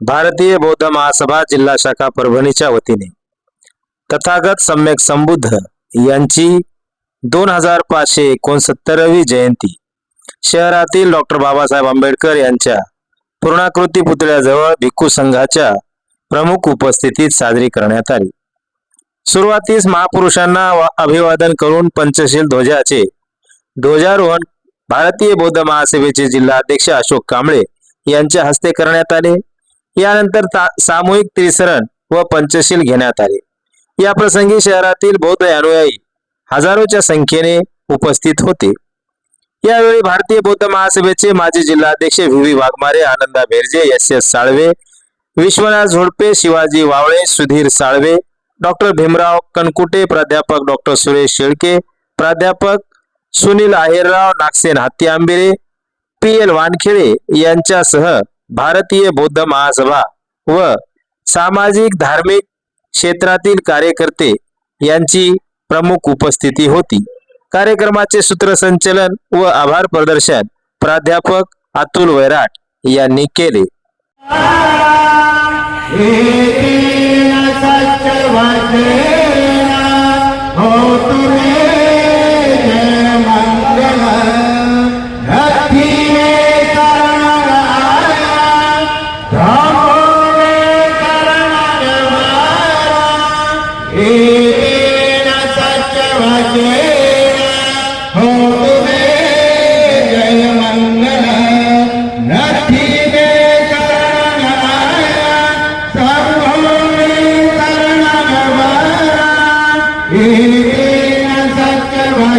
भारतीय बौद्ध महासभा जिल्हा शाखा परभणीच्या वतीने. तथागत सम्यक संबुद्ध यांची दोन हजार पाचशे एकोणसत्तरावी जयंती. शहरातील डॉक्टर बाबासाहेब आंबेडकर यांच्या पूर्णाकृती पुतळ्याजवळ भिक्खू संघाच्या प्रमुख उपस्थितीत साजरी करण्यात आली. सुरुवातीस महापुरुषांना अभिवादन करून पंचशील ध्वजाचे ध्वजारोहण भारतीय बौद्ध महासभेचे जिल्हाध्यक्ष अशोक कांबळे यांच्या हस्ते करण्यात आले. यानंतर ता- सामूहिक त्रिसरण व पंचशील घेण्यात आले. या प्रसंगी शहरातील बौद्ध अनुयायी हजारोच्या संख्येने उपस्थित होते. यावेळी भारतीय बौद्ध महासभेचे माजी जिल्हाध्यक्ष V. V. Waghmare Ananda Bherje S. S. Salve Vishwanath Zodpe Shivaji Wavale Sudhir Salve doctor Bhimrao Kankute प्राध्यापक डॉक्टर सुरेश शेळके प्राध्यापक सुनील आहेरराव नागसेन हत्ती आंबिरे पी. एल. वानखेडे यांच्यासह भारतीय बौद्ध महासभा व सामाजिक धार्मिक क्षेत्रातील कार्यकर्ते यांची प्रमुख उपस्थिती होती. कार्यक्रमाचे सूत्रसंचलन व आभार प्रदर्शन प्राध्यापक अतुल वैराट यांनी केले. हो साधु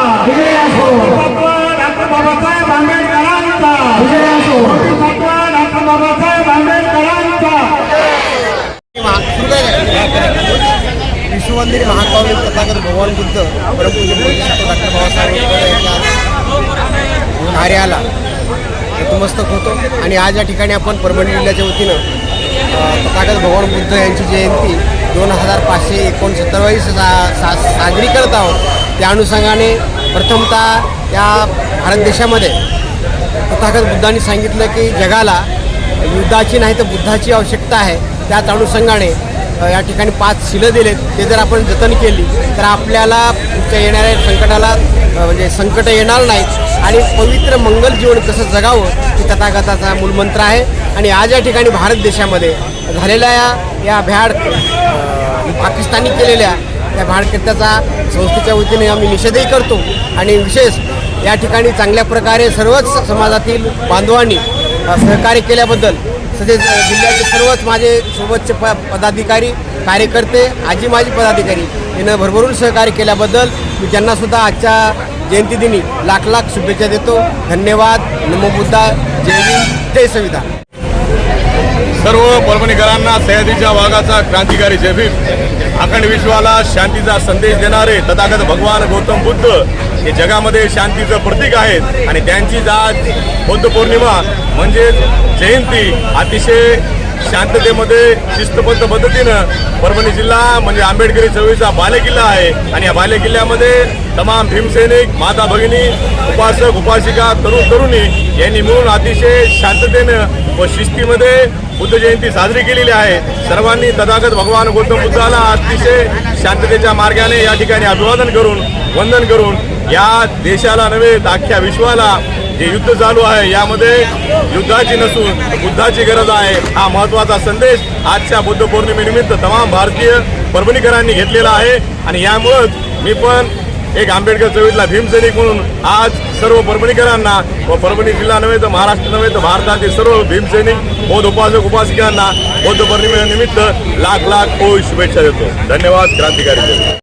बुद्धाचा जय असो भगवान डॉक्टर बाबासाहेब आंबेडकरांचा. जय असो भगवान डॉक्टर बाबासाहेब आंबेडकरांचा. विश्ववंदिनी महाकाव्य तथागत भगवान बुद्ध परमपूज्य डॉक्टर बाबासाहेब आंबेडकर कार्याला नतमस्तक होतो. आणि आज या ठिकाणी आपण परभणी जिल्ह्याच्या वतीनं तथागत भगवान बुद्ध यांची जयंती दोन हजार पाचशे एकोणसत्तरवाई सा सा साजरी करत आहोत. त्या अनुषंगाने प्रथमतः या भारत देशामध्ये तथागत बुद्धांनी सांगितलं की जगाला युद्धाची नाही तर बुद्धाची आवश्यकता आहे. त्याच अनुषंगाने या ठिकाणी पाच शिलं दिलेत. ते जर आपण जतन केली तर आपल्याला पुढच्या येणाऱ्या संकटाला म्हणजे संकट येणार नाहीत. आणि पवित्र मंगल जीवन कसं जगावं हे तथागताचा मूलमंत्र आहे. आणि आज या ठिकाणी भारत देशामध्ये झालेल्या या भ्याड पाकिस्तानी केलेल्या त्या भाडकर्त्याचा संस्थेच्या वतीने आम्ही निषेधही करतो. आणि विशेष या ठिकाणी चांगल्या प्रकारे सर्वच समाजातील बांधवांनी सहकार्य केल्याबद्दल तसेच जिल्ह्याचे सर्वच माझे सोबतचे प पदाधिकारी कार्यकर्ते आजी माजी पदाधिकारी यांना भरभरून सहकार्य केल्याबद्दल मी त्यांनासुद्धा आजच्या जयंतीदिनी लाख लाख शुभेच्छा देतो. धन्यवाद. नमोबुद्धा जय हिंद. जय संविधान. सर्व परभणीकरांना सह्याद्रीच्या वाघाचा क्रांतिकारी जयभीम अखंड विश्वाला शांतीचा संदेश देणारे तथागत भगवान गौतम बुद्ध हे जगामध्ये शांतीचं प्रतीक आहेत आणि त्यांचीच आज बौद्ध पौर्णिमा म्हणजेच जयंती अतिशय शांततेमध्ये शिस्तबद्ध पद्धतीनं परभणी जिल्हा म्हणजे आंबेडकरी चळवळीचा बालेकिल्ला आहे. आणि या बालेकिल्ल्यामध्ये तमाम भीमसैनिक माता भगिनी उपासक उपासिका तरुण तरुणी यांनी मिळून अतिशय शांततेनं व शिस्तीमध्ये बुद्ध जयंती साजरी केलेली आहे. सर्वांनी तथागत भगवान गौतम बुद्धाला अतिशय शांततेच्या मार्गाने या ठिकाणी अभिवादन करून वंदन करून या देशाला नव्हे तर अख्ख्या विश्वाला हे युद्ध चालू आहे यामध्ये युद्धाची नसून बुद्धाची गरज आहे. हा महत्त्वाचा संदेश आजच्या बुद्ध पौर्णिमेनिमित्त तमाम भारतीय परभणीकरांनी घेतलेला आहे. आणि यामुळंच मी पण एक आंबेडकर चळवळीतला भीमसैनिक म्हणून आज सर्व परभणीकरांना व परभणी जिल्हा नव्हे तर महाराष्ट्र नव्हे तर भारतातील सर्व भीमसैनिक बौद्ध उपासक उपासिकांना बौद्ध पौर्णिमेनिमित्त लाख लाख कोळी शुभेच्छा देतो. धन्यवाद क्रांतिकारी